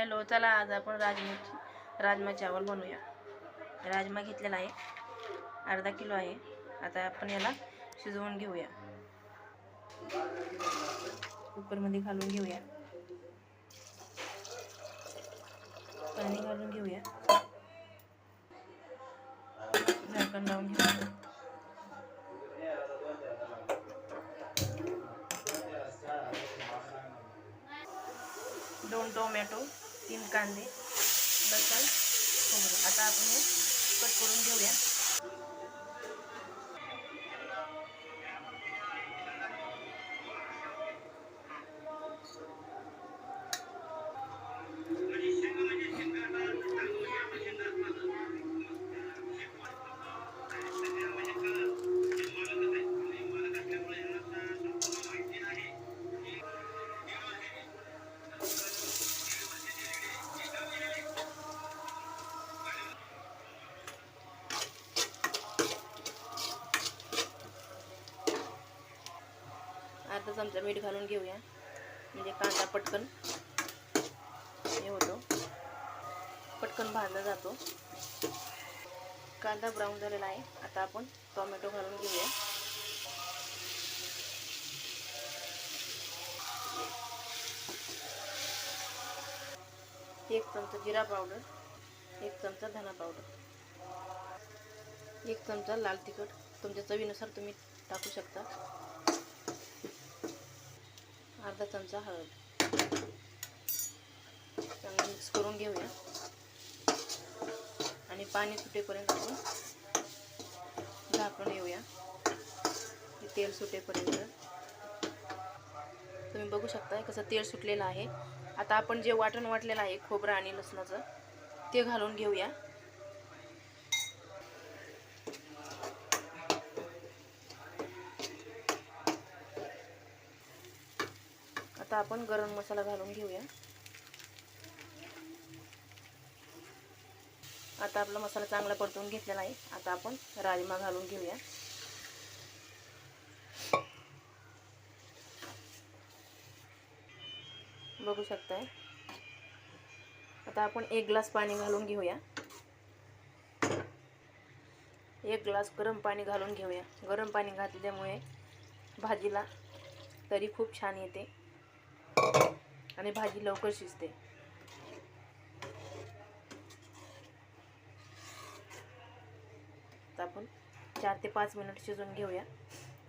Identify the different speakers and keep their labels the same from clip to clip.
Speaker 1: Hello चला आज आपण राजमा राजमा चावल बनवूया. राजमा घेतलेला आहे. अर्धा किलो आहे. आता आपण याला शिजवून घेऊया. कुकरमध्ये घालून घेऊया. पाणी घालून घेऊया. झाकण लावून घेऊया. दोन टोमॅटो. तीन कांदे. लसण खोबरं हो, आता आपण हे कट करून घेऊया. अर्धा चमचा मीठ घालून घेऊया. म्हणजे कांदा पटकन. हे होतो. पटकन भाजला जातो. कांदा ब्राऊन झालेला आहे. आता आपण टोमॅटो घालून घेऊया. एक चमचा जिरा पावडर एक चमचा धना पावडर एक चमचा लाल तिखट. तुमच्या चवीनुसार तुम्ही टाकू शकता. अर्धा चमचा हळद. चांगलं मिक्स करून घेऊया. आणि पाणी सुटेपर्यंत आपण झाकून येऊया. हे तेल सुटेपर्यंत. तुम्ही बघू शकता कसं तेल सुटलेलं आहे. आता आपण जे वाटण वाटलेलं आहे खोबरं आणि लसणाचं ते घालून घेऊया. आता आपण गरम मसाला घालून घेऊया. आता आपला मसाला चांगला परतून घेतलेला आहे आता आपण राजमा घालून घेऊया. बघू शकताय. आता आपण एक ग्लास पाणी घालून घेऊया. एक ग्लास गरम पाणी घालून घेऊया. गरम पाणी घातल्यामुळे भाजीला तरी खूप छान येते. आणि भाजी लवकर शिजते. आपण चार ते पाच मिनिट शिजून घेऊया.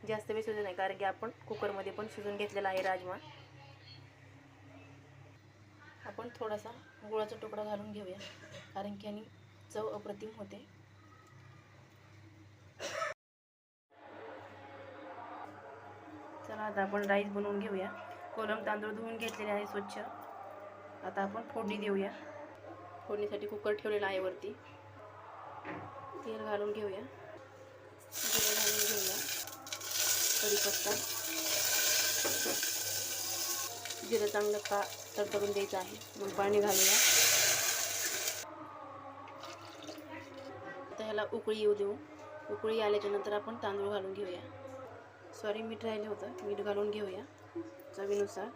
Speaker 1: जास्त वेळ शिजू नाही कारण की आपण कुकरमध्ये पण शिजून घेतलेला आहे राजमा. आपण थोडासा गुळाचा तुकडा घालून घेऊया कारण की आणि चव अप्रतिम होते. चला आता आपण राईस बनवून घेऊया. कोलम तांदूळ धुवून घेतलेले आहे स्वच्छ. आता आपण फोडणी देऊया. फोडणीसाठी कुकर ठेवलेला आहे वरती. तेल घालून घेऊया. जिरं घालून घेऊया. कढीपत्ता. जिरं चांगलं का तडतडून द्यायचं आहे. मग पाणी घालूया. आता ह्याला उकळी येऊ देऊ. उकळी आल्याच्यानंतर आपण तांदूळ घालून घेऊया. सॉरी मीठ राहिलं होतं. मीठ घालून घेऊया. चवीनुसार.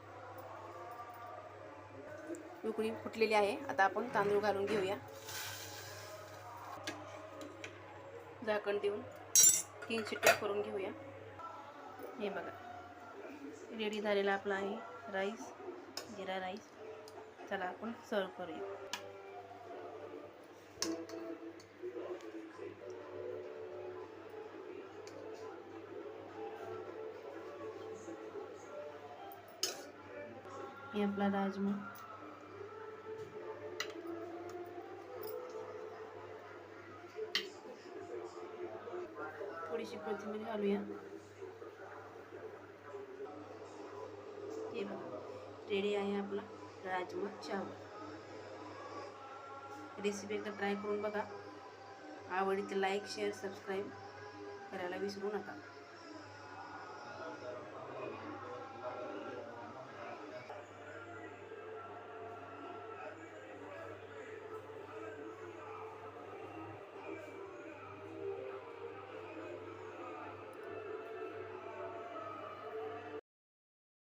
Speaker 1: उकळी फुटलेली आहे. आता आपण तांदूळ घालून घेऊया. झाकण देऊन तीन शिट्ट्या करून घेऊया. हे बघा. रेडी झालेला आपला आहे राईस जिरा राईस. चला आपण सर्व करूया. हे आपला राजमा। थोडीशी कोथिंबीर घालूया हे रेडी आहे आपला राजमा चावल। रेसिपी एकदा ट्राय करून बघा। आवडली तर लाईक शेअर सबस्क्राईब करायला विसरू नका.